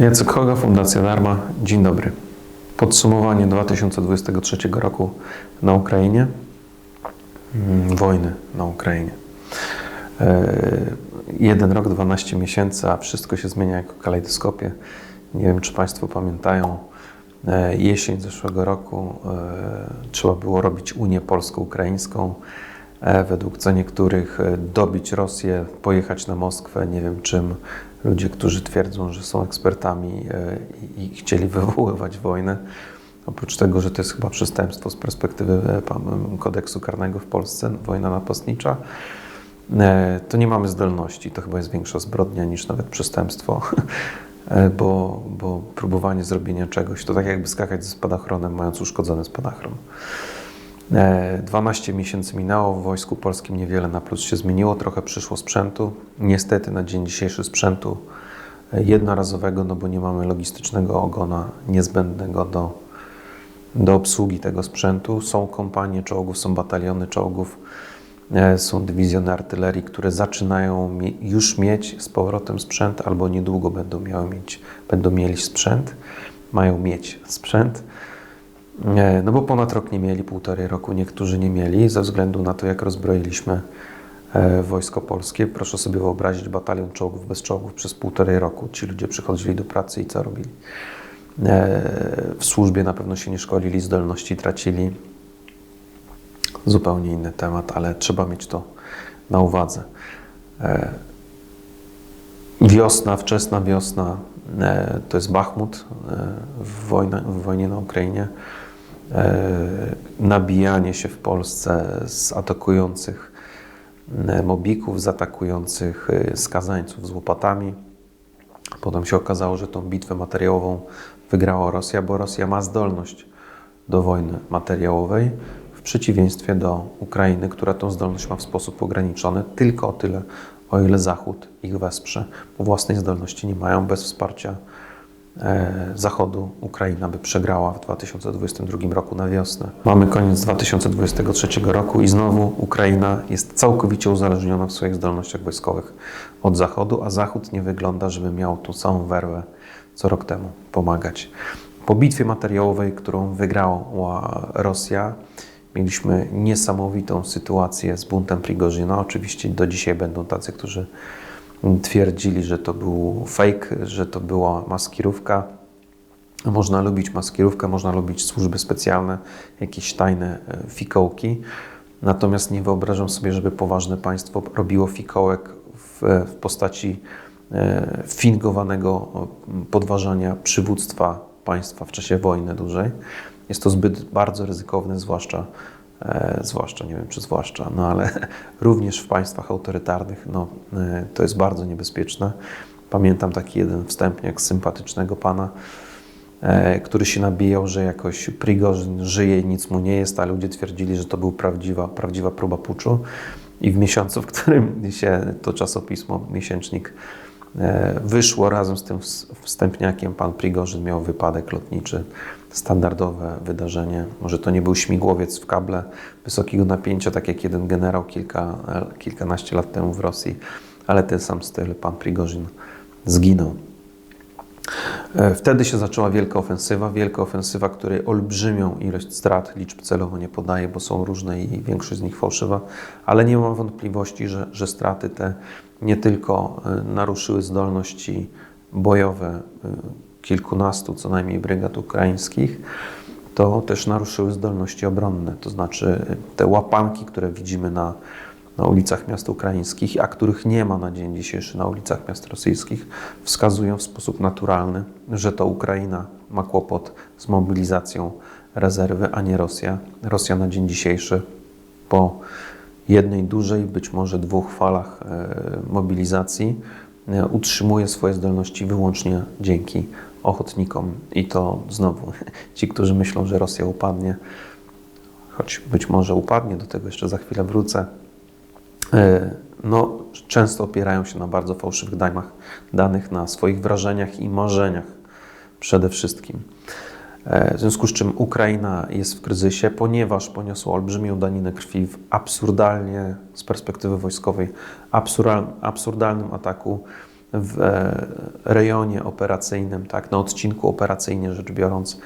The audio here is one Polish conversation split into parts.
Jacek Hoga, Fundacja Darma. Dzień dobry. Podsumowanie 2023 roku na Ukrainie. Mm, Wojny na Ukrainie. E, Jeden rok, 12 miesięcy, a wszystko się zmienia jak w kalejdoskopie. Nie wiem, czy Państwo pamiętają, e, jesień zeszłego roku e, trzeba było robić Unię Polsko-Ukraińską. Według co niektórych dobić Rosję, pojechać na Moskwę, nie wiem czym. Ludzie, którzy twierdzą, że są ekspertami e, i chcieli wywoływać wojnę. Oprócz tego, że to jest chyba przestępstwo z perspektywy e, kodeksu karnego w Polsce, wojna napastnicza, e, to nie mamy zdolności. To chyba jest większa zbrodnia niż nawet przestępstwo, bo, bo próbowanie zrobienia czegoś to tak jakby skakać ze spadochronem, mając uszkodzony spadochron. E, 12 miesięcy minęło, w Wojsku Polskim niewiele na plus się zmieniło, trochę przyszło sprzętu. Niestety na dzień dzisiejszy sprzętu e, jednorazowego, no bo nie mamy logistycznego ogona niezbędnego do, do obsługi tego sprzętu. Są kompanie czołgów, są bataliony czołgów, e, są dywizjony artylerii, które zaczynają już mieć z powrotem sprzęt, albo niedługo będą miały mieć, będą mieli sprzęt, mają mieć sprzęt. Nie, no bo ponad rok nie mieli, półtorej roku niektórzy nie mieli, ze względu na to, jak rozbroiliśmy e, wojsko polskie. Proszę sobie wyobrazić batalion czołgów bez czołgów przez półtorej roku. Ci ludzie przychodzili do pracy i co robili? E, w służbie na pewno się nie szkolili, zdolności tracili. Zupełnie inny temat, ale trzeba mieć to na uwadze. E, Wiosna, wczesna wiosna to jest Bachmut w, wojna, w wojnie na Ukrainie. E, Nabijanie się w Polsce z atakujących e, mobików, z atakujących e, skazańców z łopatami. Potem się okazało, że tą bitwę materiałową wygrała Rosja, bo Rosja ma zdolność do wojny materiałowej, w przeciwieństwie do Ukrainy, która tą zdolność ma w sposób ograniczony, tylko o tyle, o ile Zachód ich wesprze, bo własnej zdolności nie mają. Bez wsparcia Zachodu Ukraina by przegrała w 2022 roku na wiosnę. Mamy koniec 2023 roku i znowu Ukraina jest całkowicie uzależniona w swoich zdolnościach wojskowych od Zachodu, a Zachód nie wygląda, żeby miał tą samą werwę co rok temu pomagać. Po bitwie materiałowej, którą wygrała Rosja, mieliśmy niesamowitą sytuację z buntem Prigorzyna. Oczywiście do dzisiaj będą tacy, którzy twierdzili, że to był fake, że to była maskirówka. Można lubić maskirówkę, można lubić służby specjalne, jakieś tajne e, fikołki. Natomiast nie wyobrażam sobie, żeby poważne państwo robiło fikołek w, w postaci e, fingowanego e, podważania przywództwa państwa w czasie wojny dużej. Jest to zbyt bardzo ryzykowne, zwłaszcza, e, zwłaszcza nie wiem czy zwłaszcza, no ale również w państwach autorytarnych no, e, to jest bardzo niebezpieczne. Pamiętam taki jeden wstępniak sympatycznego pana, e, który się nabijał, że jakoś Prigorzyn żyje i nic mu nie jest, a ludzie twierdzili, że to był prawdziwa, prawdziwa próba puczu. I w miesiącu, w którym się to czasopismo, miesięcznik wyszło razem z tym ws- wstępniakiem, pan Prigorzyn miał wypadek lotniczy. Standardowe wydarzenie. Może to nie był śmigłowiec w kable wysokiego napięcia, tak jak jeden generał kilka, kilkanaście lat temu w Rosji, ale ten sam styl, pan Prigorzyn zginął. E, Wtedy się zaczęła wielka ofensywa, wielka ofensywa, której olbrzymią ilość strat, liczb celowo nie podaję, bo są różne i większość z nich fałszywa, ale nie mam wątpliwości, że, że straty te nie tylko e, naruszyły zdolności bojowe e, kilkunastu co najmniej brygad ukraińskich, to też naruszyły zdolności obronne, to znaczy te łapanki, które widzimy na, na ulicach miast ukraińskich, a których nie ma na dzień dzisiejszy na ulicach miast rosyjskich, wskazują w sposób naturalny, że to Ukraina ma kłopot z mobilizacją rezerwy, a nie Rosja. Rosja na dzień dzisiejszy po jednej dużej, być może dwóch falach e, mobilizacji e, utrzymuje swoje zdolności wyłącznie dzięki ochotnikom. I to znowu ci, którzy myślą, że Rosja upadnie, choć być może upadnie, do tego jeszcze za chwilę wrócę, e, no, często opierają się na bardzo fałszywych danych, danych, na swoich wrażeniach i marzeniach przede wszystkim. E, W związku z czym Ukraina jest w kryzysie, ponieważ poniosła olbrzymią daninę krwi w absurdalnie, z perspektywy wojskowej, absurdal, absurdalnym ataku w e, rejonie operacyjnym, tak, na odcinku operacyjnie rzecz biorąc,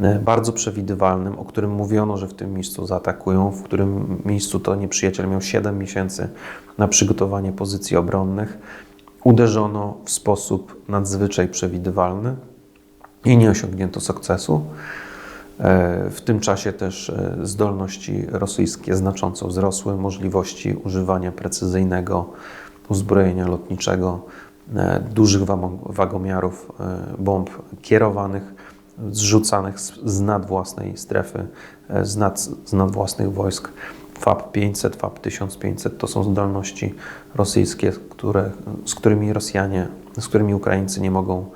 e, bardzo przewidywalnym, o którym mówiono, że w tym miejscu zaatakują, w którym miejscu to nieprzyjaciel miał 7 miesięcy na przygotowanie pozycji obronnych, uderzono w sposób nadzwyczaj przewidywalny i nie osiągnięto sukcesu. E, W tym czasie też zdolności rosyjskie znacząco wzrosły, możliwości używania precyzyjnego uzbrojenia lotniczego, dużych wamo- wagomiarów, e, bomb kierowanych, zrzucanych z, nad własnej strefy, e, z nad, z nad własnych wojsk. FAP 500, FAP 1500 to są zdolności rosyjskie, które, z którymi Rosjanie, z którymi Ukraińcy nie mogą,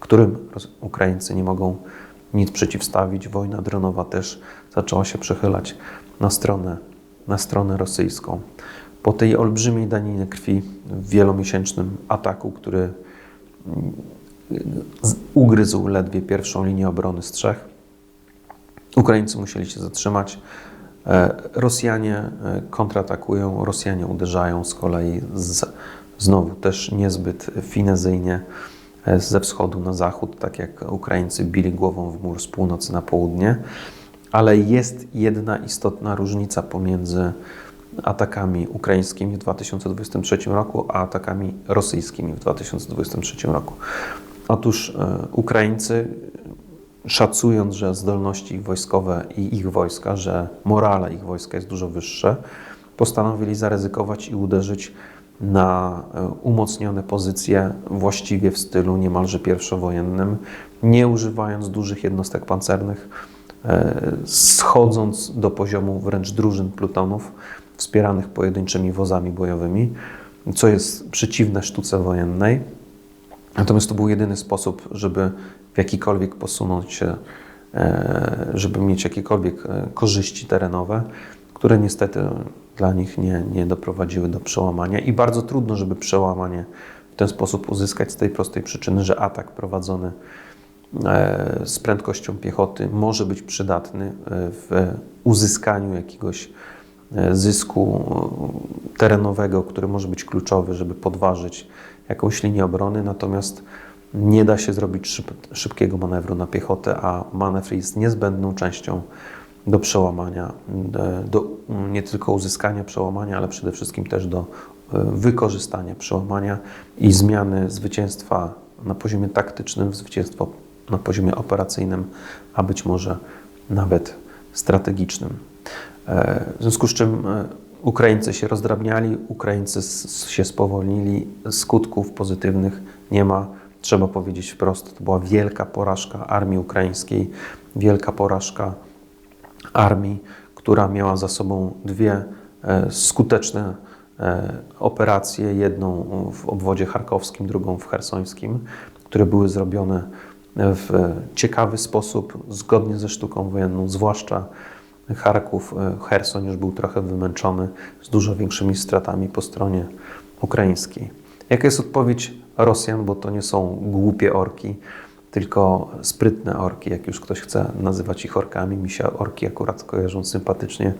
którym Ukraińcy nie mogą nic przeciwstawić. Wojna dronowa też zaczęła się przechylać na stronę, na stronę rosyjską. Po tej olbrzymiej daniny krwi w wielomiesięcznym ataku, który mm, ugryzł ledwie pierwszą linię obrony z trzech, Ukraińcy musieli się zatrzymać. E, Rosjanie e, kontratakują, Rosjanie uderzają z kolei z, znowu też niezbyt finezyjnie e, ze wschodu na zachód, tak jak Ukraińcy bili głową w mur z północy na południe. Ale jest jedna istotna różnica pomiędzy atakami ukraińskimi w 2023 roku, a atakami rosyjskimi w 2023 roku. Otóż e, Ukraińcy szacując, że zdolności wojskowe i ich wojska, że morale ich wojska jest dużo wyższe, postanowili zaryzykować i uderzyć na e, umocnione pozycje właściwie w stylu niemalże pierwszowojennym, nie używając dużych jednostek pancernych, e, schodząc do poziomu wręcz drużyn plutonów wspieranych pojedynczymi wozami bojowymi, co jest przeciwne sztuce wojennej. Natomiast to był jedyny sposób, żeby w jakikolwiek posunąć się, e, żeby mieć jakiekolwiek e, korzyści terenowe, które niestety dla nich nie, nie doprowadziły do przełamania. I bardzo trudno, żeby przełamanie w ten sposób uzyskać z tej prostej przyczyny, że atak prowadzony e, z prędkością piechoty może być przydatny w uzyskaniu jakiegoś zysku e, terenowego, który może być kluczowy, żeby podważyć jakąś linię obrony, natomiast nie da się zrobić szyb, szybkiego manewru na piechotę, a manewr jest niezbędną częścią do przełamania, e, do nie tylko uzyskania przełamania, ale przede wszystkim też do e, wykorzystania przełamania i zmiany zwycięstwa na poziomie taktycznym w zwycięstwo na poziomie operacyjnym, a być może nawet strategicznym. W związku z czym e, Ukraińcy się rozdrabniali, Ukraińcy się spowolnili, skutków pozytywnych nie ma. Trzeba powiedzieć wprost, to była wielka porażka armii ukraińskiej, wielka porażka armii, która miała za sobą dwie e, skuteczne e, operacje, jedną w obwodzie charkowskim, drugą w hersońskim, które były zrobione w ciekawy sposób, zgodnie ze sztuką wojenną, zwłaszcza Charków, e, Herson już był trochę wymęczony z dużo większymi stratami po stronie ukraińskiej. Jaka jest odpowiedź Rosjan, bo to nie są głupie orki, tylko sprytne orki, jak już ktoś chce nazywać ich orkami. Mi się orki akurat kojarzą sympatycznie.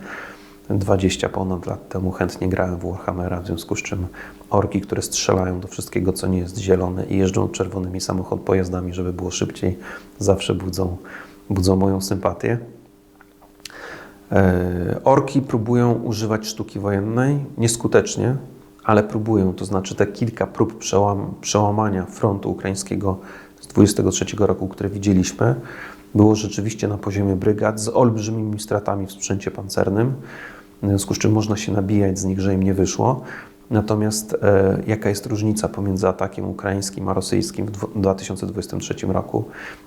20 ponad lat temu chętnie grałem w Warhammera, w związku z czym orki, które strzelają do wszystkiego, co nie jest zielone i jeżdżą czerwonymi samochod pojazdami, żeby było szybciej, zawsze budzą, budzą moją sympatię. E, Orki próbują używać sztuki wojennej nieskutecznie, ale próbują. To znaczy te kilka prób przełam, przełamania frontu ukraińskiego z 23 roku, które widzieliśmy, było rzeczywiście na poziomie brygad z olbrzymimi stratami w sprzęcie pancernym, w związku z czym można się nabijać z nich, że im nie wyszło. Natomiast e, jaka jest różnica pomiędzy atakiem ukraińskim a rosyjskim w dwu- 2023 roku?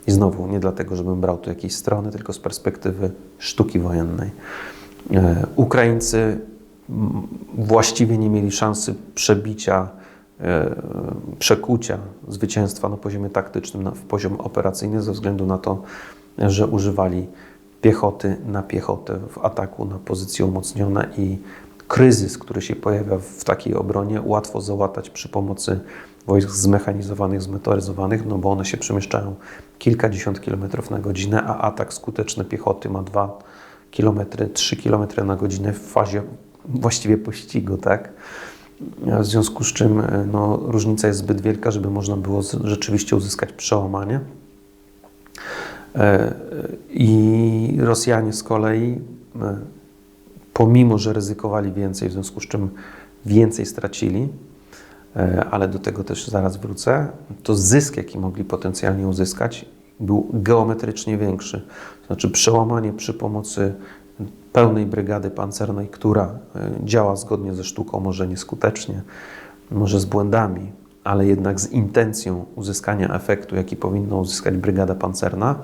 I znowu, nie dlatego, żebym brał tu jakiejś strony, tylko z perspektywy sztuki wojennej. E, Ukraińcy właściwie nie mieli szansy przebicia, e, przekucia zwycięstwa na poziomie taktycznym na, w poziom operacyjny ze względu na to, że używali piechoty na piechotę w ataku na pozycje umocnione i kryzys, który się pojawia w takiej obronie, łatwo załatać przy pomocy wojsk zmechanizowanych, zmotoryzowanych, no bo one się przemieszczają kilkadziesiąt kilometrów na godzinę, a atak skuteczny piechoty ma 2 km, 3 km na godzinę w fazie właściwie pościgu, tak? w związku z czym e, no, różnica jest zbyt wielka, żeby można było rzeczywiście uzyskać przełamanie. E, I Rosjanie z kolei, e, pomimo że ryzykowali więcej, w związku z czym więcej stracili, ale do tego też zaraz wrócę, to zysk, jaki mogli potencjalnie uzyskać, był geometrycznie większy. To znaczy przełamanie przy pomocy pełnej brygady pancernej, która e, działa zgodnie ze sztuką, może nieskutecznie, może z błędami, ale jednak z intencją uzyskania efektu, jaki powinna uzyskać brygada pancerna,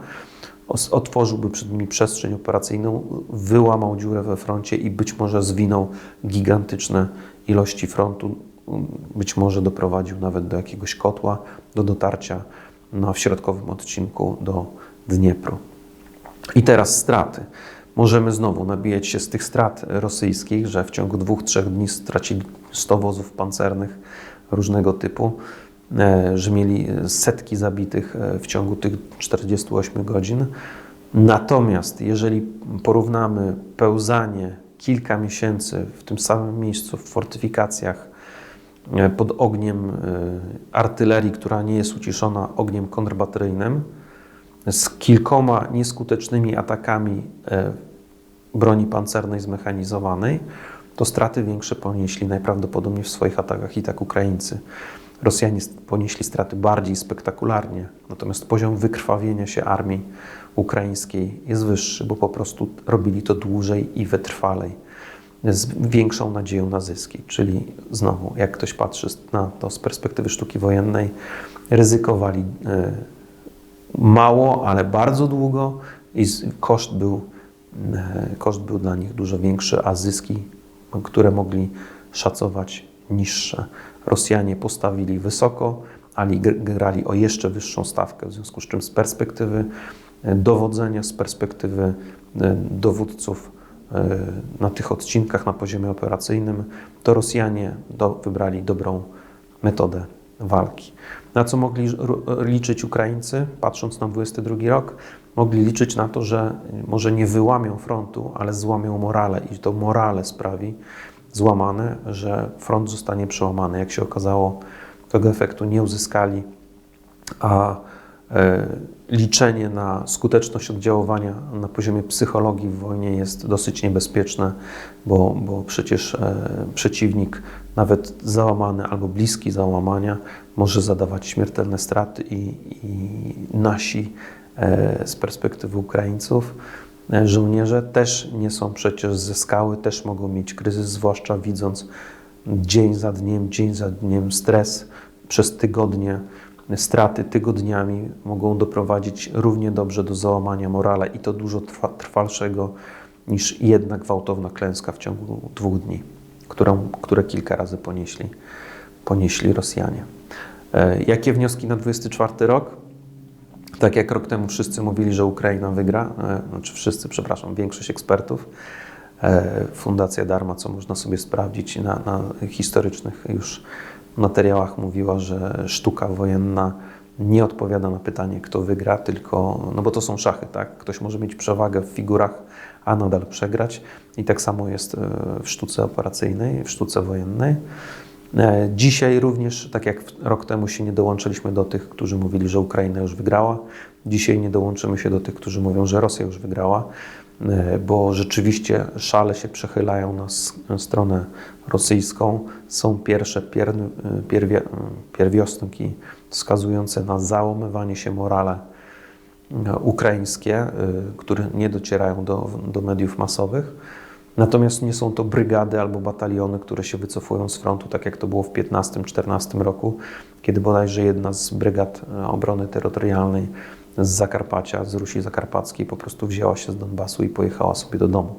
otworzyłby przed nimi przestrzeń operacyjną, wyłamał dziurę we froncie i być może zwinął gigantyczne ilości frontu, być może doprowadził nawet do jakiegoś kotła, do dotarcia na w środkowym odcinku do Dniepru. I teraz straty. Możemy znowu nabijać się z tych strat rosyjskich, że w ciągu dwóch, trzech dni stracili 100 wozów pancernych różnego typu, że mieli setki zabitych e, w ciągu tych 48 godzin. Natomiast jeżeli porównamy pełzanie kilka miesięcy w tym samym miejscu, w fortyfikacjach, e, pod ogniem artylerii, która nie jest uciszona ogniem kontrbateryjnym, z kilkoma nieskutecznymi atakami e, broni pancernej zmechanizowanej, to straty większe ponieśli najprawdopodobniej w swoich atakach i tak Ukraińcy. Rosjanie ponieśli straty bardziej spektakularnie, natomiast poziom wykrwawienia się armii ukraińskiej jest wyższy, bo po prostu robili to dłużej i wytrwalej, z większą nadzieją na zyski. Czyli znowu, jak ktoś patrzy na to z perspektywy sztuki wojennej, ryzykowali e, mało, ale bardzo długo i koszt był, e, koszt był dla nich dużo większy, a zyski, które mogli szacować, niższe. Rosjanie postawili wysoko, ale grali o jeszcze wyższą stawkę, w związku z czym z perspektywy e, dowodzenia, z perspektywy e, dowódców na tych odcinkach na poziomie operacyjnym, to Rosjanie do, wybrali dobrą metodę walki. Na co mogli liczyć Ukraińcy, patrząc na 22 rok? Mogli liczyć na to, że może nie wyłamią frontu, ale złamią morale i to morale sprawi złamane, że front zostanie przełamany. Jak się okazało, tego efektu nie uzyskali, a e, liczenie na skuteczność oddziaływania na poziomie psychologii w wojnie jest dosyć niebezpieczne, bo, bo przecież e, przeciwnik, nawet załamany albo bliski załamania, może zadawać śmiertelne straty i, i nasi e, z perspektywy Ukraińców żołnierze też nie są przecież ze skały, też mogą mieć kryzys, zwłaszcza widząc dzień za dniem, dzień za dniem stres przez tygodnie straty tygodniami mogą doprowadzić równie dobrze do załamania morale i to dużo trwa, trwalszego niż jedna gwałtowna klęska w ciągu dwóch dni, którą, które kilka razy ponieśli, ponieśli Rosjanie. E, jakie wnioski na 24 rok? Tak jak rok temu wszyscy mówili, że Ukraina wygra, e, znaczy wszyscy, przepraszam, większość ekspertów, e, Fundacja Darma, co można sobie sprawdzić na, na historycznych już materiałach mówiła, że sztuka wojenna nie odpowiada na pytanie, kto wygra, tylko, no bo to są szachy, tak? Ktoś może mieć przewagę w figurach, a nadal przegrać. I tak samo jest e, w sztuce operacyjnej, w sztuce wojennej. E, dzisiaj również, tak jak rok temu się nie dołączyliśmy do tych, którzy mówili, że Ukraina już wygrała, dzisiaj nie dołączymy się do tych, którzy mówią, że Rosja już wygrała. E, bo rzeczywiście szale się przechylają na stronę rosyjską. Są pierwsze pier, wskazujące na załamywanie się morale e, ukraińskie, e, które nie docierają do, do mediów masowych. Natomiast nie są to brygady albo bataliony, które się wycofują z frontu, tak jak to było w 15-14 roku, kiedy bodajże jedna z brygad obrony terytorialnej z Zakarpacia, z Rusi Zakarpackiej, po prostu wzięła się z Donbasu i pojechała sobie do domu.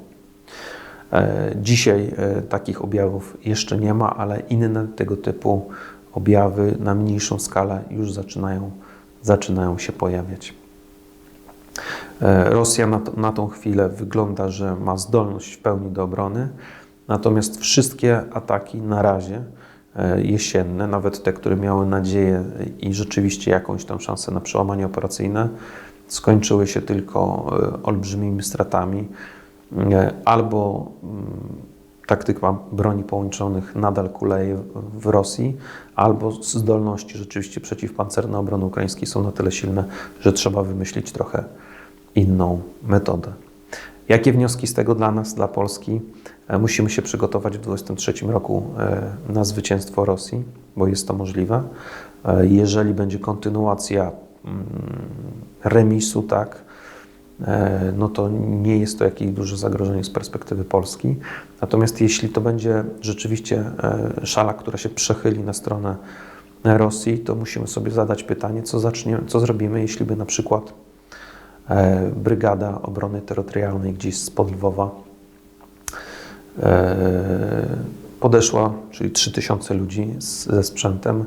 E, dzisiaj e, takich objawów jeszcze nie ma, ale inne tego typu objawy na mniejszą skalę już zaczynają, zaczynają się pojawiać. E, Rosja na, na tą chwilę wygląda, że ma zdolność w pełni do obrony, natomiast wszystkie ataki na razie E, jesienne, nawet te, które miały nadzieję i rzeczywiście jakąś tam szansę na przełamanie operacyjne, skończyły się tylko e, olbrzymimi stratami albo mm, taktyka broni połączonych nadal kuleje w Rosji, albo zdolności rzeczywiście przeciwpancerne obrony ukraińskiej są na tyle silne, że trzeba wymyślić trochę inną metodę. Jakie wnioski z tego dla nas, dla Polski? E, Musimy się przygotować w 2023 roku e, na zwycięstwo Rosji, bo jest to możliwe. E, Jeżeli będzie kontynuacja mm, remisu, tak, no to nie jest to jakieś duże zagrożenie z perspektywy Polski. Natomiast jeśli to będzie rzeczywiście szala, która się przechyli na stronę Rosji, to musimy sobie zadać pytanie, co, co zrobimy, jeśli by na przykład Brygada Obrony Terytorialnej gdzieś spod Lwowa e, podeszła, czyli 3000 ludzi z, ze sprzętem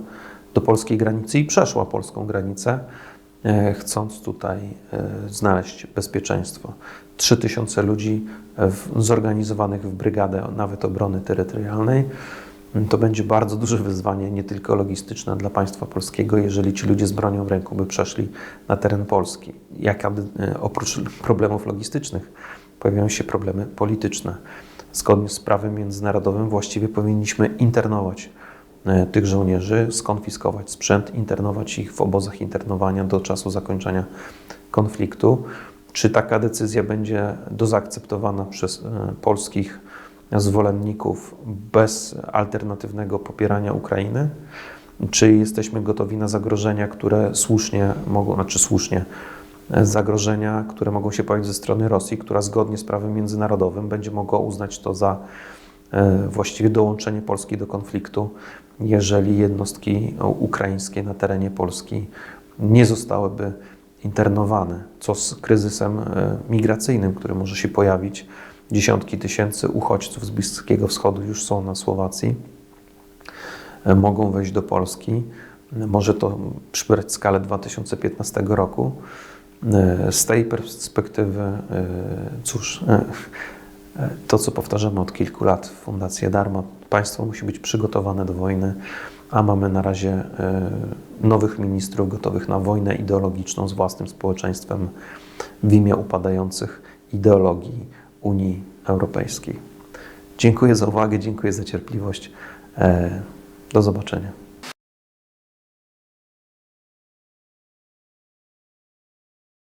do polskiej granicy i przeszła polską granicę, e, chcąc tutaj e, znaleźć bezpieczeństwo. 3000 ludzi e, w, zorganizowanych w brygadę nawet obrony terytorialnej. To będzie bardzo duże wyzwanie, nie tylko logistyczne dla państwa polskiego, jeżeli ci ludzie z bronią w ręku by przeszli na teren Polski. Jaka, e, oprócz problemów logistycznych pojawiają się problemy polityczne. Zgodnie z prawem międzynarodowym właściwie powinniśmy internować e, tych żołnierzy, skonfiskować sprzęt, internować ich w obozach internowania do czasu zakończenia konfliktu. Czy taka decyzja będzie do zaakceptowana przez e, polskich zwolenników bez alternatywnego popierania Ukrainy? Czy jesteśmy gotowi na zagrożenia, które słusznie mogą, znaczy słusznie, zagrożenia, które mogą się pojawić ze strony Rosji, która zgodnie z prawem międzynarodowym będzie mogła uznać to za e, właściwie dołączenie Polski do konfliktu, jeżeli jednostki ukraińskie na terenie Polski nie zostałyby internowane, co z kryzysem e, migracyjnym, który może się pojawić. Dziesiątki tysięcy uchodźców z Bliskiego Wschodu już są na Słowacji, e, mogą wejść do Polski. Może to przybrać skalę 2015 roku. E, Z tej perspektywy, e, cóż, e, e, to co powtarzamy od kilku lat w Fundacji Darma, państwo musi być przygotowane do wojny, a mamy na razie e, nowych ministrów gotowych na wojnę ideologiczną z własnym społeczeństwem w imię upadających ideologii Unii Europejskiej. Dziękuję za uwagę, dziękuję za cierpliwość. E, Do zobaczenia.